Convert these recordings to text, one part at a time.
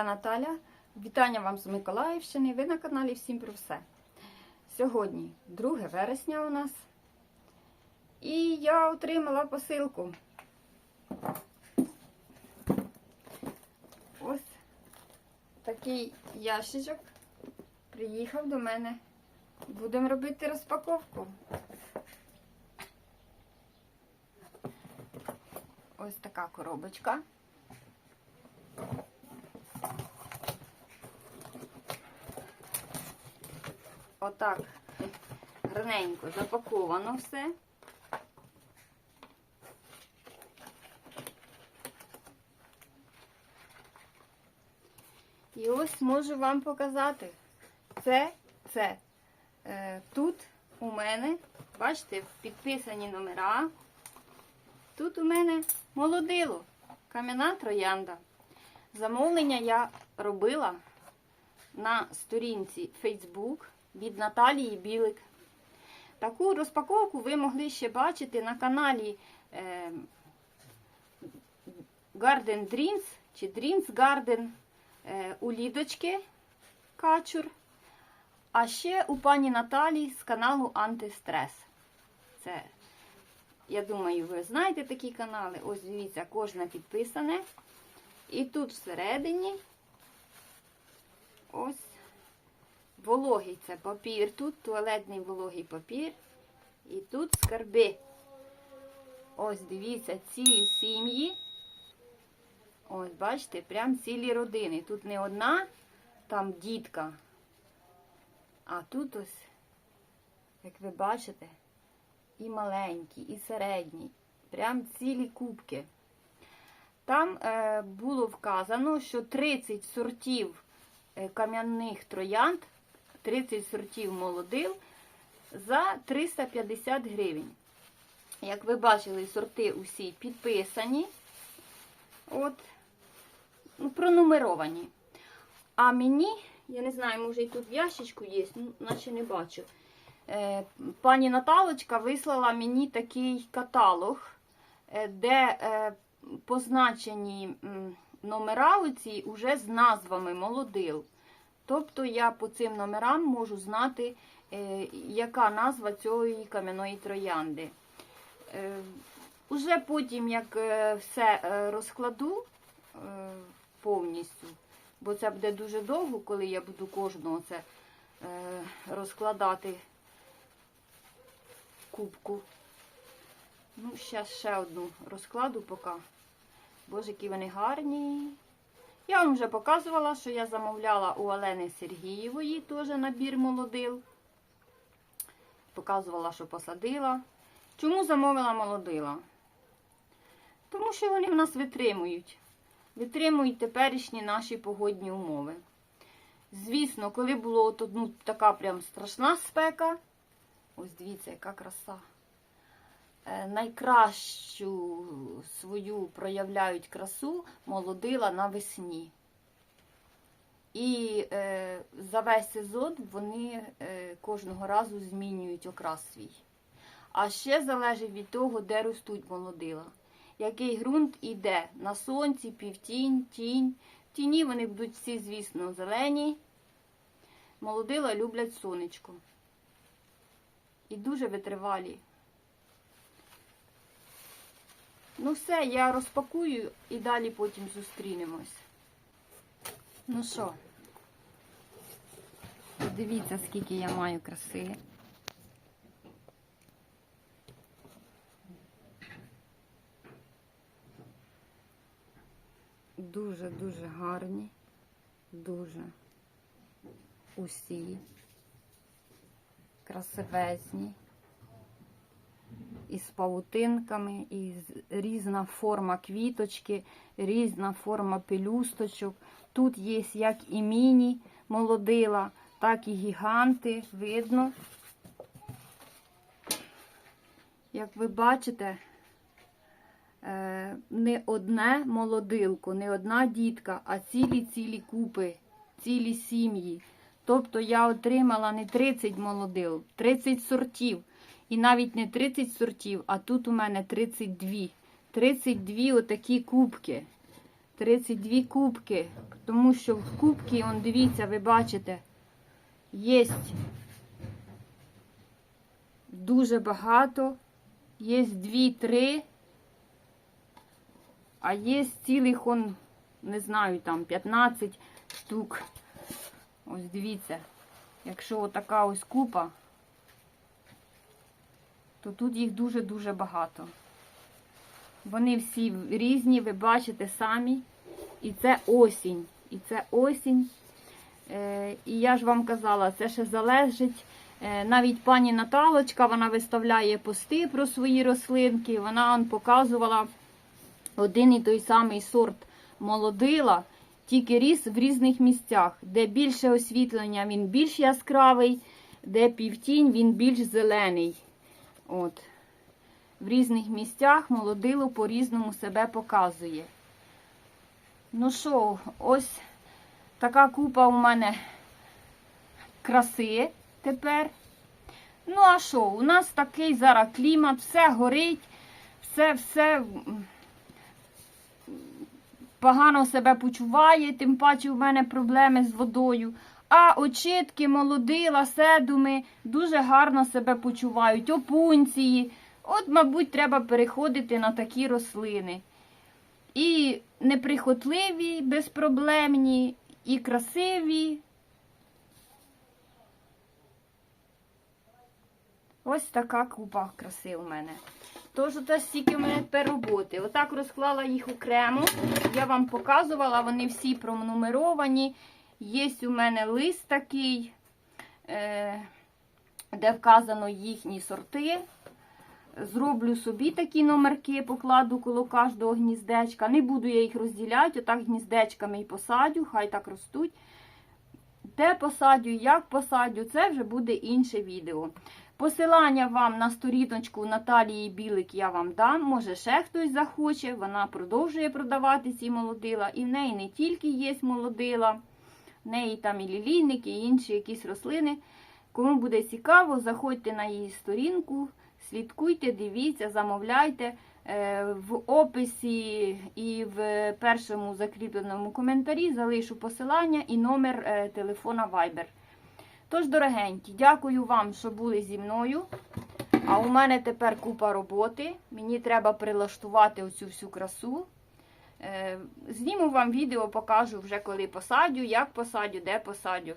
я Наталя. Вітання вам з Миколаївщини. Ви на каналі Всім про все. Сьогодні 2 вересня у нас. І я отримала посилку. Ось такий ящичок приїхав до мене. Будемо робити розпаковку. Ось така коробочка. Отак гарненько запаковано все. І ось можу вам показати. Це, це. Е, тут у мене, бачите, підписані номера. Тут у мене молодило, кам'яна троянда. Замовлення я робила на сторінці Facebook від Наталії Білик. Таку розпаковку ви могли ще бачити на каналі е, Garden Dreams чи Dreams Garden е, у Лідочки Качур. А ще у пані Наталі з каналу Антистрес. Це, я думаю, ви знаєте такі канали. Ось дивіться, кожне підписане. І тут всередині ось вологий це папір. Тут туалетний вологий папір. І тут скарби. Ось, дивіться, цілі сім'ї. Ось, бачите, прям цілі родини. Тут не одна там дітка. А тут ось, як ви бачите, і маленькі, і середні. Прям цілі кубки. Там е, було вказано, що 30 сортів е, кам'яних троянд, 30 сортів молодил за 350 гривень. Як ви бачили, сорти усі підписані, от, ну, пронумеровані. А мені, я не знаю, може і тут в ящичку є, ну, наче не бачу. Е, пані Наталочка вислала мені такий каталог, е, де е, позначені номера оці уже з назвами молодил. Тобто я по цим номерам можу знати, е, яка назва цієї кам'яної троянди. Е, Уже потім, як е, все розкладу повністю, бо це буде дуже довго, коли я буду кожного це розкладати кубку. Ну, зараз ще одну розкладу поки. Боже, які вони гарні. Я вам вже показувала, що я замовляла у Олени Сергієвої теж набір молодил. Показувала, що посадила. Чому замовила молодила? Тому що вони в нас витримують. Витримують теперішні наші погодні умови. Звісно, коли було от така прям страшна спека, ось дивіться, яка краса. Е, найкращу свою проявляють красу молодила навесні. І е, за весь сезон вони е, кожного разу змінюють окрас свій. А ще залежить від того, де ростуть молодила. Який ґрунт іде на сонці, півтінь, тінь. В тіні вони будуть всі, звісно, зелені. Молодила люблять сонечко. І дуже витривалі. Ну все, я розпакую і далі потім зустрінемось. Ну що, дивіться, скільки я маю краси. Дуже-дуже гарні, дуже усі, красивезні із павутинками, і різна форма квіточки, різна форма пелюсточок. Тут є як і міні молодила, так і гіганти. Видно. Як ви бачите, е, не одне молодилко, не одна дітка, а цілі-цілі купи, цілі сім'ї. Тобто я отримала не 30 молодил, 30 сортів. І навіть не 30 сортів, а тут у мене 32. 32 отакі кубки. 32 кубки. Тому що в кубки, он, дивіться, ви бачите, є дуже багато. Є 2-3, а є цілих, он, не знаю, там 15 штук. Ось дивіться, якщо отака ось купа, то тут їх дуже-дуже багато. Вони всі різні, ви бачите самі. І це осінь. І це осінь. Е, і я ж вам казала, це ще залежить. Е, навіть пані Наталочка, вона виставляє пости про свої рослинки. Вона он показувала один і той самий сорт молодила, тільки ріс в різних місцях. Де більше освітлення, він більш яскравий, де півтінь, він більш зелений. От. В різних місцях молодило по-різному себе показує. Ну що, ось така купа у мене краси тепер. Ну, а що, у нас такий зараз клімат, все горить, все, все погано себе почуває, тим паче в мене проблеми з водою. А очітки, молодила, седуми дуже гарно себе почувають, опунції. От, мабуть, треба переходити на такі рослини. І неприхотливі, безпроблемні, і красиві. Ось така купа краси у мене. Тож ото стільки в мене тепер роботи. Отак розклала їх окремо. Я вам показувала, вони всі пронумеровані. Є у мене лист такий, е, де вказано їхні сорти. Зроблю собі такі номерки, покладу коло кожного гніздечка. Не буду я їх розділяти, отак гніздечками і посадю, хай так ростуть. Де посадю, як посадю, це вже буде інше відео. Посилання вам на сторіночку Наталії Білик я вам дам. Може, ще хтось захоче. Вона продовжує продавати ці молодила. І в неї не тільки є молодила, в неї там і лілійники, і інші якісь рослини. Кому буде цікаво, заходьте на її сторінку, слідкуйте, дивіться, замовляйте. Е, В описі і в першому закріпленому коментарі залишу посилання і номер е, телефона Viber. Тож, дорогенькі, дякую вам, що були зі мною. А у мене тепер купа роботи. Мені треба прилаштувати оцю всю красу. Е, Зніму вам відео, покажу вже коли посадю, як посадю, де посадю.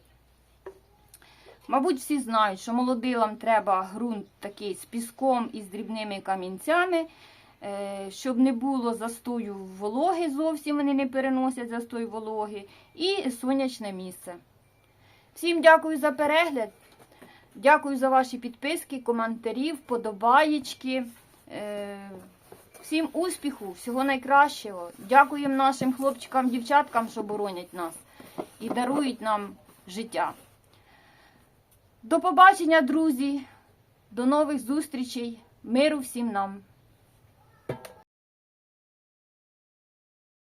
Мабуть, всі знають, що молодилам треба ґрунт такий з піском і з дрібними камінцями, е, щоб не було застою вологи, зовсім вони не переносять застой вологи, і сонячне місце. Всім дякую за перегляд. Дякую за ваші підписки, коментарі, вподобаєчки. Всім успіху, всього найкращого. Дякуємо нашим хлопчикам, дівчаткам, що боронять нас і дарують нам життя. До побачення, друзі. До нових зустрічей. Миру всім нам.